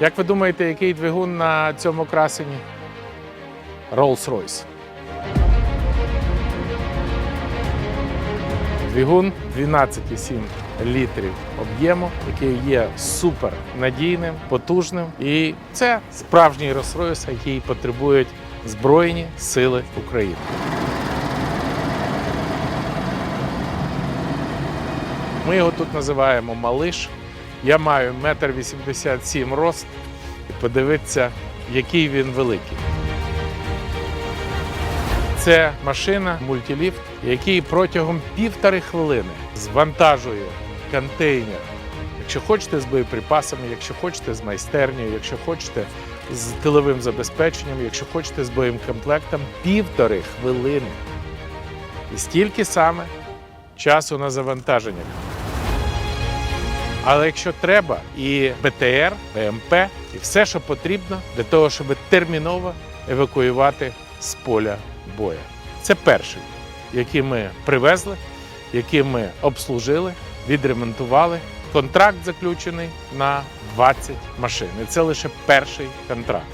Як ви думаєте, який двигун на цьому красені? Rolls-Royce. Двигун 12,7 літрів об'єму, який є супер надійним, потужним. І це справжній Rolls-Royce, який потребують Збройні Сили України. Ми його тут називаємо Малиш. Я маю 1,87 м рост. І подивіться, який він великий. Це машина мультиліфт, який протягом півтори хвилини звантажує контейнер. Якщо хочете з боєприпасами, якщо хочете з майстернею, якщо хочете з тиловим забезпеченням, якщо хочете з боєкомплектом, півтори хвилини. І стільки саме часу на завантаження. Але якщо треба, і БТР, БМП, і все, що потрібно для того, щоб терміново евакуювати з поля бою. Це перший, який ми привезли, який ми обслужили, відремонтували. Контракт заключений на 20 машин. І це лише перший контракт.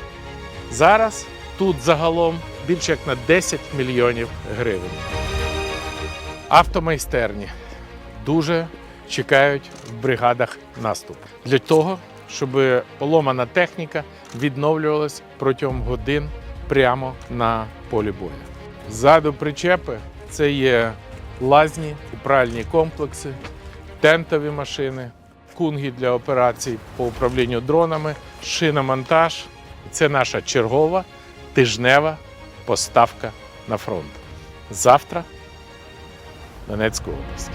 Зараз тут загалом більше як на 10 мільйонів гривень. Автомайстерні дуже чекають в бригадах наступ для того, щоб поломана техніка відновлювалась протягом годин прямо на полі бою. Ззаду причепи це є лазні, пральні комплекси, тентові машини, кунги для операцій по управлінню дронами, шиномонтаж. Це наша чергова тижнева поставка на фронт. Завтра Донецьку область.